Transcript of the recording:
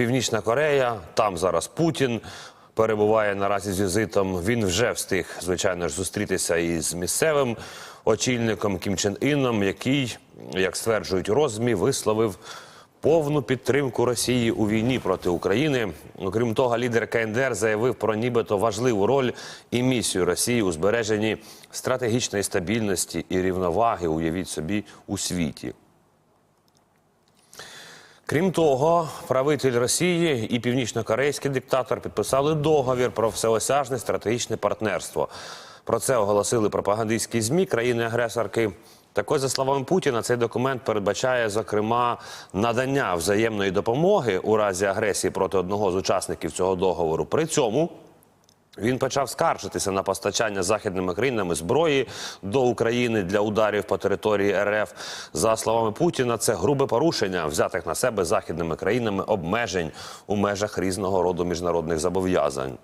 Північна Корея. Там зараз Путін перебуває наразі з візитом. Він вже встиг, звичайно ж, зустрітися із місцевим очільником Кім Чен Іном, який, як стверджують розмі, висловив повну підтримку Росії у війні проти України. Окрім того, лідер КНДР заявив про нібито важливу роль і місію Росії у збереженні стратегічної стабільності і рівноваги. Уявіть собі у світі. Крім того, правитель Росії і північнокорейський диктатор підписали договір про всеосяжне стратегічне партнерство. Про це оголосили пропагандистські змі країни-агресорки. Також, за словами Путіна, цей документ передбачає, зокрема, надання взаємної допомоги у разі агресії проти одного з учасників цього договору. При цьому він почав скаржитися на постачання західними країнами зброї до України для ударів по території РФ. За словами Путіна, це грубе порушення взятих на себе західними країнами обмежень у межах різного роду міжнародних зобов'язань.